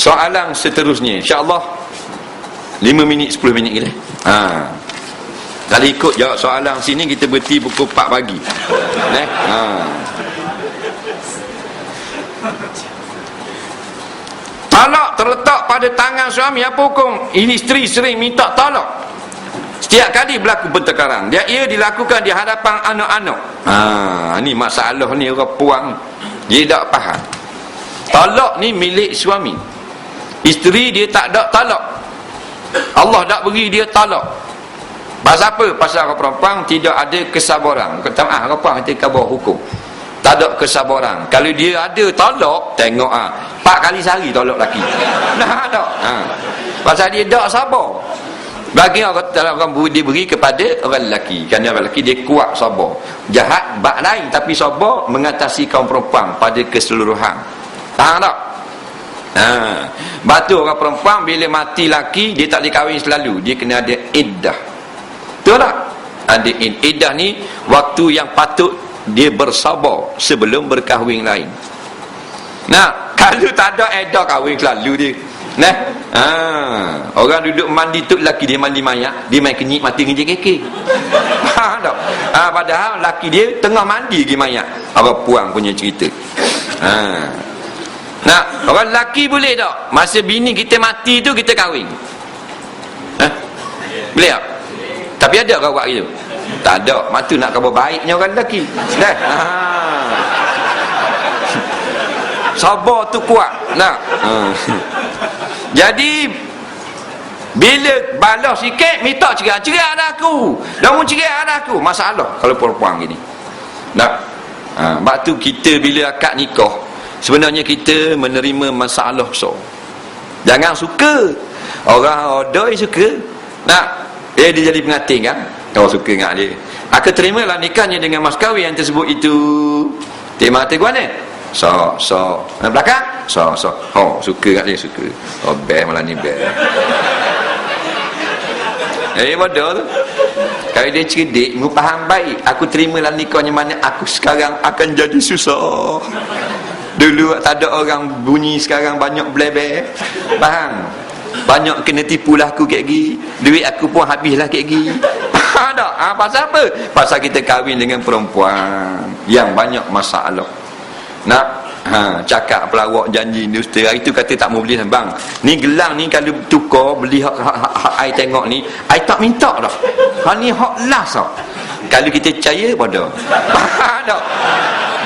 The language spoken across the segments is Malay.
soalan seterusnya. insyaAllah 5 minit 10 minit kita ha. kalau ikut jawab soalan sini kita berhenti pukul 4 pagi. Eh? ha. talak terletak pada tangan suami. Apa hukum? Ini isteri sering minta talak setiap kali berlaku pertengkaran. Dia ia dilakukan di hadapan anak-anak. Ha ni masalah ni orang puang dia tak faham. Talak ni milik suami isteri dia tak ada talak. Allah tak beri dia talak. Pasal apa? pasal orang perempuan tidak ada kesabaran. Kata ah orang perempuan kita kabar hukum. Tak ada kesabaran. Kalau dia ada talak tengok ah empat kali sehari tolak laki nah tak ha. pasal dia tak sabar. Bagi orang dalam orang diberi kepada orang lelaki. Kerana orang lelaki dia kuat sabar. Jahat bak lain tapi sabar mengatasi kaum perempuan pada keseluruhan. Faham tak ha. batu orang perempuan bila mati laki dia tak dikahwin selalu. Dia kena ada iddah. Betul tak? Ada iddah ni waktu yang patut dia bersabar sebelum berkahwin lain. Nah kalau tak ada iddah kahwin selalu dia. Nah ha. orang duduk mandi tu laki dia mandi mayat dia main kenyik mati kenyik keke ha, ha, padahal laki dia tengah mandi lagi mayat apa puang punya cerita? Ha. Nah, orang lelaki boleh tak? Masa bini kita mati tu kita kahwin. Ha? Boleh tak? Tapi ada kau buat gitu? Tak ada. Matu nak khabar baiknya orang lelaki. Dah. Ha. Sabar tu kuat. Nah. Ha. Jadi bila balas sikit minta cerai. Cerai ada aku. Dah mau cerai ada aku. Masalah kalau perempuan gini. Nah. Ha, sebab tu kita bila akad nikah sebenarnya kita menerima masalah so jangan suka. Orang odoi suka. Nak eh dia jadi pengantin kan? Kau suka dengan dia. Aku terimalah nikahnya dengan mas kahwin yang tersebut itu. Terima hati gua ni so so nak belakang? So so oh suka kat dia suka. Oh best malah ni best eh bodoh tu. Kalau dia cerdik, mu faham baik. Aku terimalah nikahnya mana aku sekarang akan jadi susah. Dulu tak ada orang bunyi sekarang banyak blebe. Faham? Banyak kena tipu lah aku kayak gini. Duit aku pun habislah kayak gini. Ada. Ha, pasal apa? Pasal kita kahwin dengan perempuan yang banyak masalah. Nak ha, cakap pelawak janji dusta hari tu kata tak mau beli bang ni gelang ni kalau tukar beli hak ai tengok ni ai tak minta dah ha ni hak last dah kalau kita percaya pada tak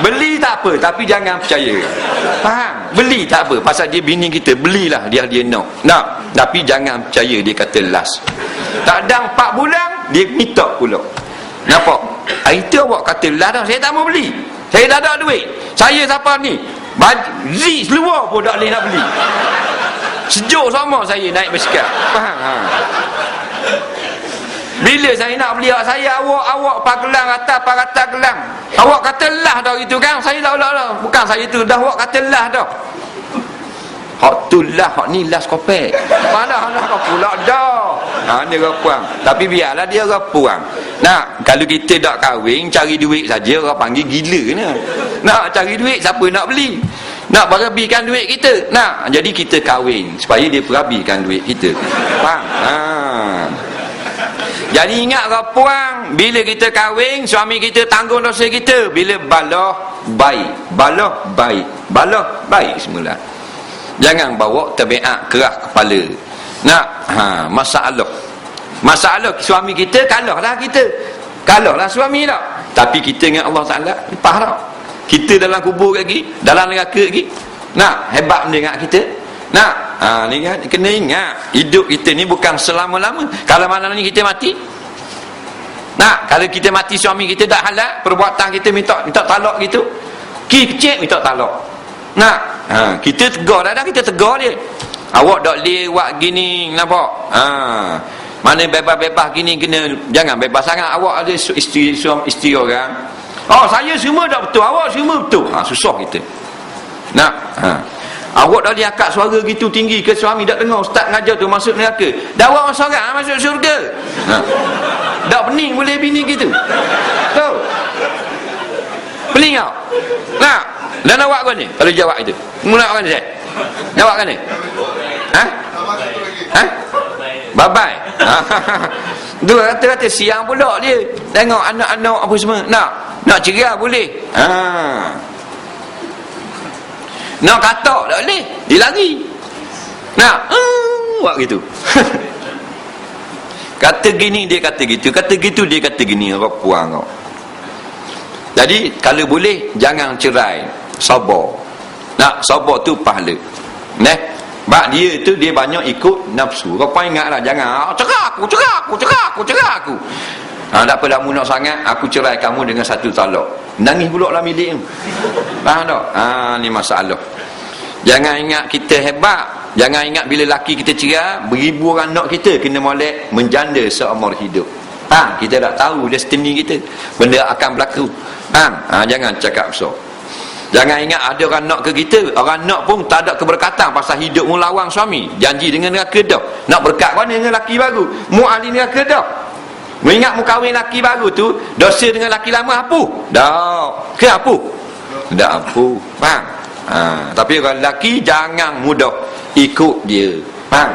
beli tak apa tapi jangan percaya. Faham? Beli tak apa pasal dia bini kita belilah dia dia nak. Nak tapi jangan percaya dia kata last. Tak ada 4 bulan dia minta pula. Nampak? Hari tu awak kata last dah saya tak mau beli. Saya tak ada duit. Saya siapa ni? Zi seluar pun tak boleh nak beli. Sejuk sama saya naik basikal faham? Ha. Bila saya nak beli saya awak awak pagelang atas parata gelang. Awak kata lah dah gitu kan? Saya dah lah, lah. bukan saya tu dah awak kata lah dah. Hak tu lah hak ni last kopek mana lah kau pula dah? Ha, ni orang tapi biarlah dia orang puang nak kalau kita tak kahwin cari duit saja orang panggil gila ni. Nak cari duit siapa nak beli? Nak berabikan duit kita? Nak. Jadi kita kahwin supaya dia berabikan duit kita. Faham? Ha. Jadi ingat puang bila kita kahwin suami kita tanggung dosa kita. Bila balah baik balah baik balah baik semula. Jangan bawa tabiat keras kepala. Nak ha masalah. Masalah suami kita kalah lah kita. Kalah lah suami tak tapi kita dengan Allah Ta'ala lepas tak kita dalam kubur lagi dalam neraka lagi. Nak hebat dengan kita. Nak ha, ni kan kena ingat hidup kita ni bukan selama-lama. Kalau mana ni kita mati? Nak kalau kita mati suami kita tak halal perbuatan kita minta minta talak gitu ki kecil minta talak nak ha, kita tegar dah, dah kita tegar dia. Awak tak lewat gini nampak? Ha, mana bebas-bebas gini kena jangan bebas sangat. Awak ada isteri suami isteri orang. Oh saya semua tak betul awak semua betul. Ha, susah kita. Nak ha. Awak dah lihat suara gitu tinggi ke suami tak dengar ustaz ngajar tu masuk neraka dah awak seorang masuk syurga ha. tak pening boleh bini gitu tahu pening tak nak dan awak kau ni kalau jawab itu mula orang ni Jawab kan ni? Ha? Ha? Babai. Tu kata-kata siang pula dia. Tengok anak-anak apa semua. Nak nak ceria boleh. Ha. Nak katak tak boleh. Dia lari. Nak. Uh, buat gitu. kata gini dia kata gitu. Kata gitu dia kata gini. Orang puang kau. Jadi kalau boleh jangan cerai. Sabar. Nak sabar tu pahala. Neh. Bak dia tu dia banyak ikut nafsu. Kau pun ingatlah jangan ah, cerai aku, cerai aku, cerai aku, cerai aku. Ha, tak apa dah munak sangat Aku cerai kamu dengan satu talak Nangis pula lah milik tu. Faham tak? Ha, ni masalah. Jangan ingat kita hebat. Jangan ingat bila laki kita cerai Beribu orang nak kita Kena molek menjanda seumur hidup. Ha, Kita tak tahu destiny kita. Benda akan berlaku. Ha, ha, Jangan cakap besar. Jangan ingat ada orang nak ke kita Orang nak pun tak ada keberkatan Pasal hidup mu lawang suami. Janji dengan neraka dah. Nak berkat mana dengan laki baru? Mu ahli neraka dah Mu ingat mu kahwin laki baru tu Dosa dengan laki lama apa? Dah Ke apa? Tak apa Faham? Ha, tapi orang lelaki jangan mudah ikut dia. Faham?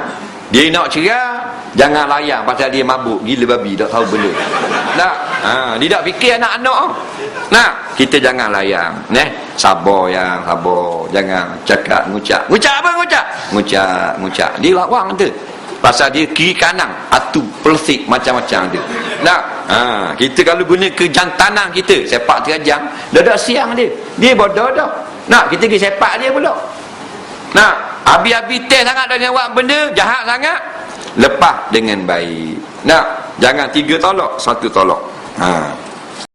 Dia nak cerai jangan layan pasal dia mabuk gila babi tak tahu benda. Tak. Ha, dia tak fikir anak-anak. Nak. Kita jangan layan neh? Sabar yang sabar. Jangan cakap ngucap ngucap apa ngucap ngucap ngucap dia lawang tu. Pasal dia kiri kanan atu plastik macam-macam dia nak ha, kita kalau guna kejantanan kita sepak terajang dah siang dia. Dia bodoh dah. Nak kita pergi sepak dia pula. Nak habis-habis teh sangat dah buat benda jahat sangat. Lepas dengan baik. Nak jangan tiga tolak satu tolak ha